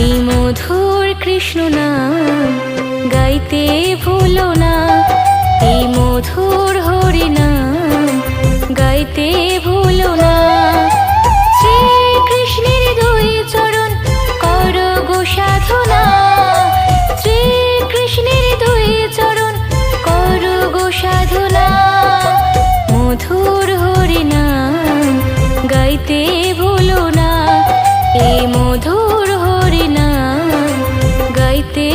এই মধুর কৃষ্ণ নাম গাইতে ভুলো না। এই মধুর হরি নাম গাইতে ভুলো না। শ্রীকৃষ্ণের দুই চরণ কর গো সাধনা। শ্রীকৃষ্ণের দুই চরণ কর গো সাধনা। মধুর হরি নাম গাইতে ভুলো না। এই মধুর হরি না গাইতে